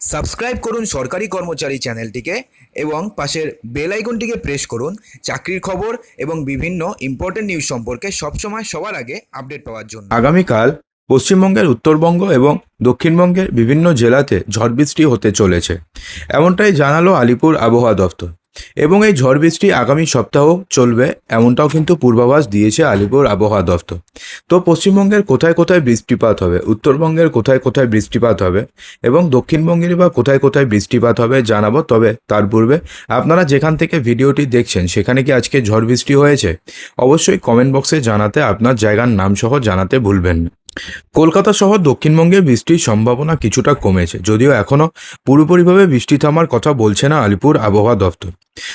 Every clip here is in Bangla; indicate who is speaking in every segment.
Speaker 1: সাবস্ক্রাইব করুন সরকারি কর্মচারী চ্যানেলটিকে এবং পাশের বেল আইকনটিকে প্রেস করুন চাকরির খবর এবং বিভিন্ন ইম্পর্টেন্ট নিউজ সম্পর্কে সবসময় সবার আগে আপডেট পাওয়ার জন্য।
Speaker 2: আগামীকাল পশ্চিমবঙ্গের, উত্তরবঙ্গ এবং দক্ষিণবঙ্গের বিভিন্ন জেলাতে ঝড় বৃষ্টি হতে চলেছে। এমনটাই জানালো আলিপুর আবহাওয়া দফতর এবং এই ঝড় বৃষ্টি আগামী সপ্তাহ চলবে, এমনটাও কিন্তু পূর্বাভাস দিয়েছে আলিপুর আবহাওয়া দফতর তো পশ্চিমবঙ্গের কোথায় কোথায় বৃষ্টিপাত হবে, উত্তরবঙ্গের কোথায় কোথায় বৃষ্টিপাত হবে এবং দক্ষিণবঙ্গের বা কোথায় কোথায় বৃষ্টিপাত হবে জানাব, তবে তার পূর্বে আপনারা যেখান থেকে ভিডিওটি দেখছেন সেখানে কি আজকে ঝড় বৃষ্টি হয়েছে? অবশ্যই কমেন্ট বক্সে জানাতে, আপনার জায়গার নাম সহ জানাতে ভুলবেন না। কলকাতা সহ দক্ষিণবঙ্গে বৃষ্টির সম্ভাবনা কিছুটা কমেছে, যদিও এখনও পুরোপুরিভাবে বৃষ্টি থামার কথা বলছে না আলিপুর আবহাওয়া দপ্তর।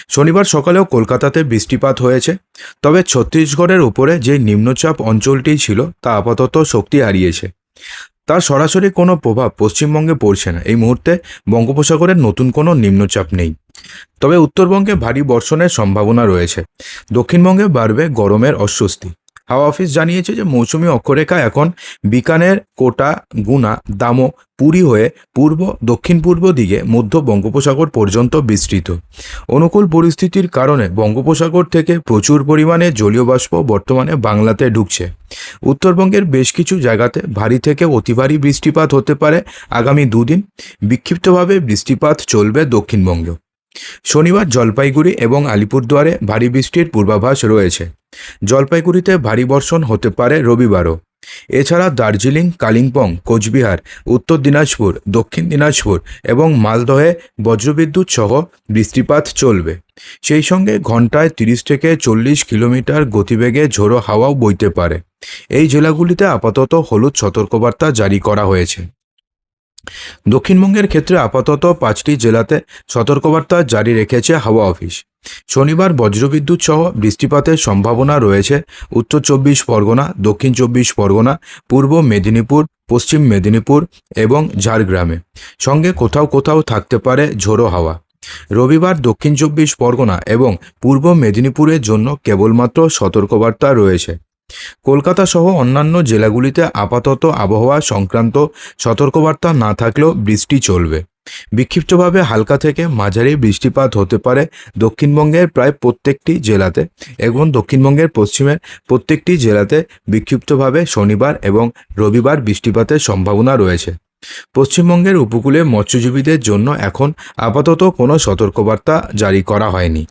Speaker 2: শনিবার সকালেও কলকাতাতে বৃষ্টিপাত হয়েছে, তবে ছত্তিশগড়ের উপরে যে নিম্নচাপ অঞ্চলটি ছিল তা আপাতত শক্তি হারিয়েছে। তার সরাসরি কোনো প্রভাব পশ্চিমবঙ্গে পড়ছে না। এই মুহূর্তে বঙ্গোপসাগরের নতুন কোনো নিম্নচাপ নেই। তবে উত্তরবঙ্গে ভারী বর্ষণের সম্ভাবনা রয়েছে। দক্ষিণবঙ্গে বাড়বে গরমের অস্বস্তি। হাওয়া অফিস জানিয়েছে যে মৌসুমি অক্ষরেখা এখন বিকানের কোটা, গুনা, দামো, পুরী হয়ে পূর্ব, দক্ষিণ পূর্ব দিকে মধ্য বঙ্গোপসাগর পর্যন্ত বিস্তৃত। অনুকূল পরিস্থিতির কারণে বঙ্গোপসাগর থেকে প্রচুর পরিমাণে জলীয় বাষ্প বর্তমানে বাংলাতে ঢুকছে। উত্তরবঙ্গের বেশ কিছু জায়গাতে ভারী থেকে অতি ভারী বৃষ্টিপাত হতে পারে আগামী দুদিন। বিক্ষিপ্তভাবে বৃষ্টিপাত চলবে দক্ষিণবঙ্গে। শনিবার জলপাইগুড়ি এবং আলিপুরদুয়ারে ভারী বৃষ্টির পূর্বাভাস রয়েছে। জলপাইগুড়িতে ভারী বর্ষণ হতে পারে রবিবারও। এছাড়া দার্জিলিং, কালিম্পং, কোচবিহার, উত্তর দিনাজপুর, দক্ষিণ দিনাজপুর এবং মালদহে বজ্রবিদ্যুৎ সহ বৃষ্টিপাত চলবে। সেই সঙ্গে ঘন্টায় তিরিশ থেকে চল্লিশ কিলোমিটার গতিবেগে ঝোড়ো হাওয়াও বইতে পারে। এই জেলাগুলিতে আপাতত হলুদ সতর্কবার্তা জারি করা হয়েছে। দক্ষিণবঙ্গের ক্ষেত্রে আপাতত পাঁচটি জেলাতে সতর্কবার্তা জারি রেখেছে হাওয়া অফিস। শনিবার বজ্রবিদ্যুৎ সহ বৃষ্টিপাতের সম্ভাবনা রয়েছে। উত্তর চব্বিশ পরগনা, দক্ষিণ চব্বিশ পরগনা, পূর্ব মেদিনীপুর, পশ্চিম মেদিনীপুর এবং ঝাড়গ্রামে। সঙ্গে কোথাও কোথাও থাকতে পারে ঝোড়ো হাওয়া। রবিবার দক্ষিণ চব্বিশ পরগনা এবং পূর্ব মেদিনীপুরের জন্য কেবলমাত্র সতর্কবার্তা রয়েছে। কলকাতা সহ অন্যান্য জেলাগুলিতে আপাতত আবহাওয়া সংক্রান্ত সতর্কবার্তা না থাকলেও বৃষ্টি চলবে। বিক্ষিপ্তভাবে হালকা থেকে মাঝারি বৃষ্টিপাত হতে পারে দক্ষিণবঙ্গের প্রায় প্রত্যেকটি জেলাতে। এবং দক্ষিণবঙ্গের পশ্চিমের প্রত্যেকটি জেলাতে বিক্ষিপ্তভাবে শনিবার এবং রবিবার বৃষ্টিপাতের সম্ভাবনা রয়েছে। পশ্চিমবঙ্গের উপকূলে মৎস্যজীবীদের জন্য এখন আপাতত কোনো সতর্কবার্তা জারি করা হয়নি।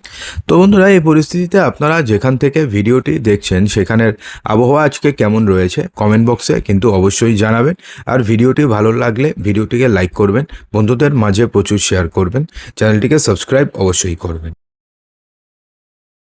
Speaker 2: তো বন্ধুরা, এই পরিস্থিতিতে আপনারা যেখান থেকে ভিডিওটি দেখছেন, সেখানের আবহাওয়া আজকে কেমন রয়েছে কমেন্ট বক্সে কিন্তু অবশ্যই জানাবেন। আর ভিডিওটি ভালো লাগলে ভিডিওটিকে লাইক করবেন, বন্ধুদের মাঝে প্রচুর শেয়ার করবেন। চ্যানেলটিকে সাবস্ক্রাইব অবশ্যই করবেন।